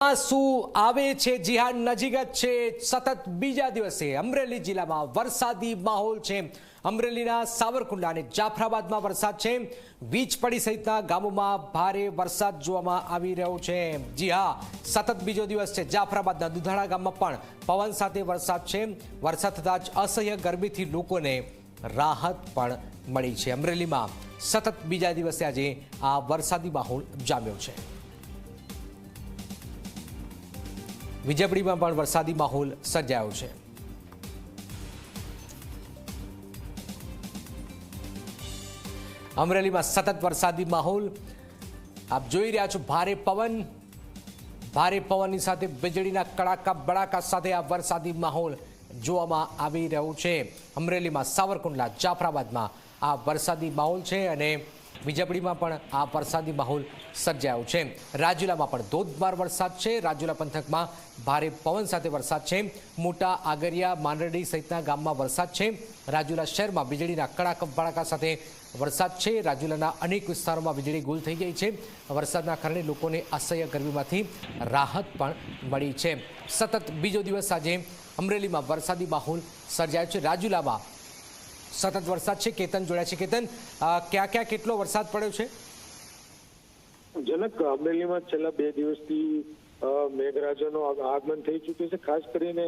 શું આવે છે જી હા નજીક જ છે. સતત બીજા દિવસે અમરેલી જિલ્લામાં વરસાદી માહોલ છે. અમરેલીના સાવરકુંડલા અને જાફરાબાદમાં વરસાદ છે. વીજ સહિતના ગામોમાં ભારે વરસાદ જોવામાં આવી રહ્યો છે. જી હા, સતત બીજો દિવસ છે. જાફરાબાદના દુધાળા ગામમાં પણ પવન સાથે વરસાદ છે. વરસાદ થતાં જ અસહ્ય ગરમીથી લોકોને રાહત પણ મળી છે. અમરેલીમાં સતત બીજા દિવસે આજે આ વરસાદી માહોલ જામ્યો છે. વીજળીમાં પણ વરસાદી માહોલ સર્જાયો છે. અમરેલીમાં સતત વરસાદી માહોલ. આપ જોઈ રહ્યા છો ભારે પવન. ભારે પવનની સાથે વીજળીના કડાકા બડાકા સાથે આ વરસાદી માહોલ જોવામાં આવી રહ્યો છે. અમરેલીમાં સાવરકુંડલા, જાફરાબાદમાં આ વરસાદી માહોલ છે અને વીજળીમાં પણ આ વરસાદી માહોલ સર્જાયો છે. રાજુલામાં પણ ધોધમાર વરસાદ છે. રાજુલા પંથકમાં ભારે પવન સાથે વરસાદ છે. મોટા આગરિયા, માંડરડી સહિતના ગામમાં વરસાદ છે. રાજુલા શહેરમાં વીજળીના કડાક ભડાકા સાથે વરસાદ છે. રાજુલાના અનેક વિસ્તારોમાં વીજળી ગુલ થઈ ગઈ છે. વરસાદના કારણે લોકોને અસહ્ય ગરમીમાંથી રાહત પણ મળી છે. સતત બીજો દિવસ આજે અમરેલીમાં વરસાદી માહોલ સર્જાયો છે. રાજુલામાં સતત વરસાદ છે, કેતન જોડ્યા છે. કેતન ક્યાં ક્યાં કેટલો વરસાદ પડ્યો છે? જનક, અમરેલીમાં છેલ્લા બે દિવસથી મેઘરાજાનું આગમન થઈ ચૂક્યું છે. ખાસ કરીને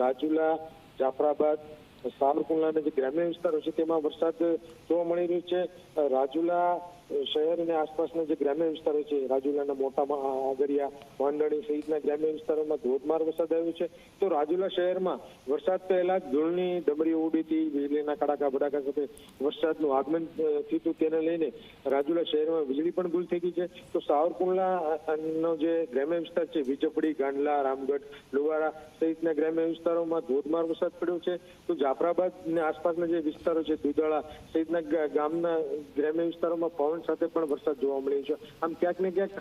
રાજુલા, જાફરાબાદ સાવરકુંડલાના જે ગ્રામ્ય વિસ્તારો છે, તેમાં વરસાદ જોવા મળી રહ્યો છે. રાજુલા શહેર અને આસપાસના જે ગ્રામ્ય વિસ્તારો છે, રાજુલાના મોટા આગરિયા, માંડણી સહિતના ગ્રામ્ય વિસ્તારોમાં ધોધમાર વરસાદ આવ્યો છે. તો રાજુલા શહેરમાં વરસાદ પહેલા ધૂળની ડમરી ઉડી હતી, વીજળીના કડાકા ભડાકા સાથે વરસાદનું આગમન થયું તેને લઈને રાજુલા શહેરમાં વીજળી પણ ગુલ થઈ ગઈ છે. તો સાવરકુંડલા નો જે ગ્રામ્ય વિસ્તાર છે, વિજપડી, ગાંડલા, રામગઢ લુવારા સહિતના ગ્રામ્ય વિસ્તારોમાં ધોધમાર વરસાદ પડ્યો છે. તો જાફરાબાદ અને આસપાસના જે વિસ્તારો છે દુધાળા સહિતના ગામના ગ્રામ્ય વિસ્તારોમાં પવન સાથે પણ વરસાદ જોવા મળ્યો છે. આમ ક્યાંક ને ક્યાંક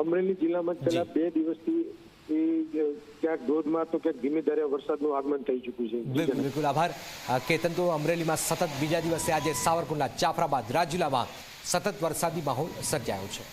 અમરેલી જિલ્લામાં છેલ્લા બે દિવસથી ક્યાંક ધોધમાર તો ક્યાંક ધીમી ધારે વરસાદનું આગમન થઈ ચૂક્યું છે. બિલકુલ બિલકુલ. આભાર. કેતન તો અમરેલીમાં સતત બીજા દિવસે આજે સાવરકુંડલા જાફરાબાદ રાજુલામાં સતત વરસાદી માહોલ સર્જાયો છે.